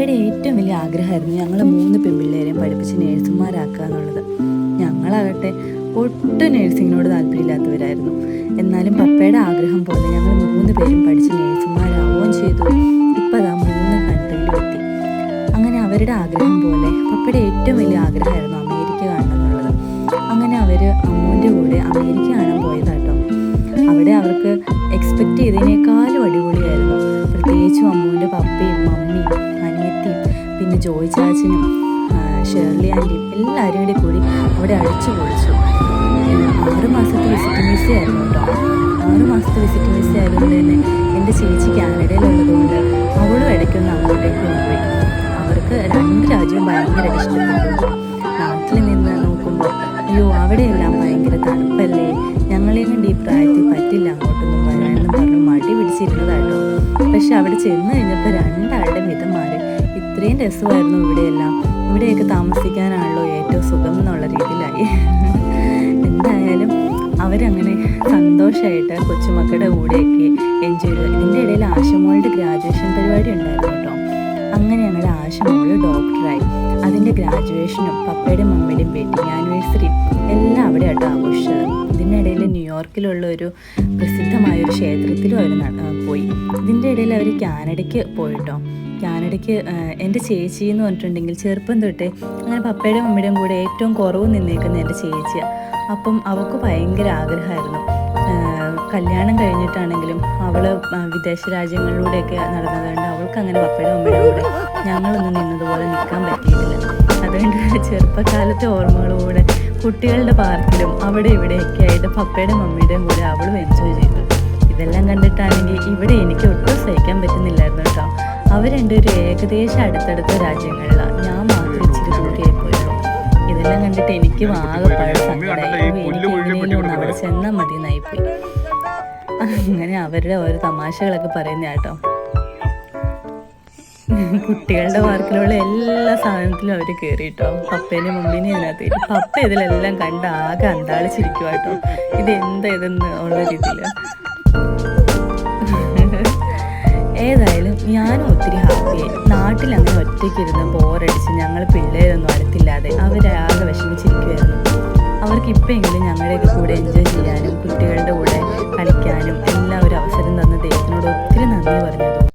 ഏറ്റവും വലിയ ആഗ്രഹമായിരുന്നു ഞങ്ങൾ മൂന്ന് പെൺപിള്ളേരെയും പഠിപ്പിച്ച് നേഴ്സുമാരാക്കുക എന്നുള്ളത്. ഞങ്ങളാകട്ടെ ഒട്ടും നേഴ്സിങ്ങിനോട് താല്പര്യമില്ലാത്തവരായിരുന്നു. എന്നാലും പപ്പയുടെ ആഗ്രഹം പോലെ ഞങ്ങൾ മൂന്ന് പേരും പഠിച്ച് നേഴ്സുമാരാവുകയും ചെയ്തു. ഇപ്പം അതാ മൂന്ന് കൺട്രിയിലും എത്തി. അങ്ങനെ അവരുടെ ആഗ്രഹം പോലെ പപ്പയുടെ ഏറ്റവും വലിയ ആഗ്രഹമായിരുന്നു അമേരിക്ക കാണണം എന്നുള്ളത്. അങ്ങനെ അവർ അമ്മൂന്റെ കൂടെ അമേരിക്ക കാണാൻ പോയതാട്ടോ. അവിടെ അവർക്ക് എക്സ്പെക്റ്റ് ചെയ്തതിനേക്കാളും അടിപൊളിയായിരുന്നു ജോയ് ചാച്ചനും ഷേർലി ആന്റിയും എല്ലാവരും കൂടി കൂടി അവിടെ അടിച്ചു പൊളിച്ചു. ആറ് മാസത്തെ വിസിറ്റ് വിസ ആയിരുന്നു കേട്ടോ. ആറ് മാസത്തെ വിസിറ്റ് വിസ ആയതുകൊണ്ട് തന്നെ എന്റെ ചേച്ചി കാനഡയിലുള്ളതുകൊണ്ട് അവളും ഇടയ്ക്കൊന്ന് അങ്ങോട്ടേക്ക് പോയി. അവർക്ക് രണ്ട് രാജ്യവും ഭയങ്കര ഇഷ്ടപ്പെട്ടു. നാട്ടിൽ നിന്ന് നോക്കുമ്പോൾ അയ്യോ അവിടെയെല്ലാം ഭയങ്കര തണുപ്പല്ലേ? ഞങ്ങളെ കൊണ്ട് ഈ പ്രായത്തിൽ പറ്റില്ല അങ്ങോട്ടൊന്നും വരാനെന്ന് പറഞ്ഞു മടി പിടിച്ചിരുന്നതാട്ടോ പക്ഷെ അവിടെ ചെന്ന് കഴിഞ്ഞപ്പോൾ രണ്ടാളുടെ മിതം മാറി. ഇത്രയും രസമായിരുന്നു ഇവിടെയെല്ലാം. ഇവിടെയൊക്കെ താമസിക്കാനാണല്ലോ ഏറ്റവും സുഖം എന്നുള്ള രീതിയിലായി. എന്തായാലും അവരങ്ങനെ സന്തോഷമായിട്ട് കൊച്ചുമക്കളുടെ കൂടെയൊക്കെ എൻജോയ് ചെയ്തു. ഇതിന്റെ ഇടയിൽ ആശമോളുടെ ഗ്രാജുവേഷൻ പരിപാടി ഉണ്ടായിരുന്നു കേട്ടോ. അങ്ങനെ ഞങ്ങളുടെ ആശമോൾ ഡോക്ടറായി അതിന്റെ ഗ്രാജുവേഷനും പപ്പയുടെയും മമ്മിയുടെയും വെഡിങ് ആനിവേഴ്സറിയും എല്ലാം അവിടെ ആയിട്ട് ആഘോഷിച്ചത്. ഇതിനിടയിൽ ന്യൂയോർക്കിലുള്ള ഒരു പ്രസിദ്ധമായ ഒരു ക്ഷേത്രത്തിലും അവർ പോയി. ഇതിന്റെ ഇടയിൽ അവർ കാനഡയ്ക്ക് പോയിട്ടോ കാനഡയ്ക്ക് എന്റെ ചേച്ചി എന്ന് പറഞ്ഞിട്ടുണ്ടെങ്കിൽ ചെറുപ്പം തൊട്ടേ അങ്ങനെ പപ്പയുടെയും മമ്മിയുടെയും കൂടെ ഏറ്റവും കുറവ് നിന്നേക്കുന്ന എന്റെ ചേച്ചിയാണ് അപ്പം അവൾക്ക് ഭയങ്കര ആഗ്രഹമായിരുന്നു. കല്യാണം കഴിഞ്ഞിട്ടാണെങ്കിലും അവൾ വിദേശ രാജ്യങ്ങളിലൂടെയൊക്കെ നടന്നതുകൊണ്ട് അവൾക്ക് അങ്ങനെ പപ്പയുടെ അമ്മയുടെ കൂടെ ഞങ്ങളൊന്നും നിന്നതുപോലെ നിൽക്കാൻ പറ്റിയിട്ടില്ല. അതുകൊണ്ട് ചെറുപ്പകാലത്തെ ഓർമ്മകളോടെ കുട്ടികളുടെ പാർക്കിലും അവിടെ ഇവിടെയൊക്കെ ആയിട്ട് പപ്പയുടെ മമ്മിയുടെയും കൂടെ അവളും എൻജോയ് ചെയ്തു. ഇതെല്ലാം കണ്ടിട്ടാണെങ്കിൽ ഇവിടെ എനിക്ക് ഒട്ടും സഹിക്കാൻ പറ്റുന്നില്ലായിരുന്നു കേട്ടോ. അവർ രണ്ടുപേരും ഏകദേശം അടുത്തടുത്ത രാജ്യങ്ങളിലാണ് ഞാൻ മാത്രം ഇച്ചിരി ദൂരെയായി പോയുള്ളൂ ഇതെല്ലാം കണ്ടിട്ട് എനിക്ക് ആകെപ്പാട് സങ്കടമായി ഓ, എനിക്ക് എങ്ങനെയും ഒന്ന് അവിടെ ചെന്നാൽ മതി നയിപ്പോയി അങ്ങനെ അവരുടെ ഓരോ തമാശകളൊക്കെ പറയുന്ന കേട്ടോ. കുട്ടികളുടെ വർക്കിലുള്ള എല്ലാ സാധനത്തിലും അവർ കയറി കേട്ടോ. മുമ്പിനെ മമ്മീനെയും ഇതിനകത്ത് കയറ്റി. പപ്പ ഇതിലെല്ലാം കണ്ട് ആകെ അന്താളിച്ചിരിക്കുവാട്ടോ ഇത് എന്താ ഇതെന്ന് ഉള്ള രീതിയിൽ ഏതായാലും ഞാനും ഒത്തിരി ഹാപ്പിയായി നാട്ടിൽ അങ്ങനെ ഒറ്റയ്ക്കിരുന്ന് ബോറടിച്ച് ഞങ്ങൾ പിള്ളേരൊന്നും അടുത്തില്ലാതെ അവരാകെ വിഷമിച്ചിരിക്കുമായിരുന്നു അവർക്ക് ഇപ്പോഴെങ്കിലും ഞങ്ങളുടെയൊക്കെ കൂടെ എൻജോയ് ചെയ്യാനും കുട്ടികൾ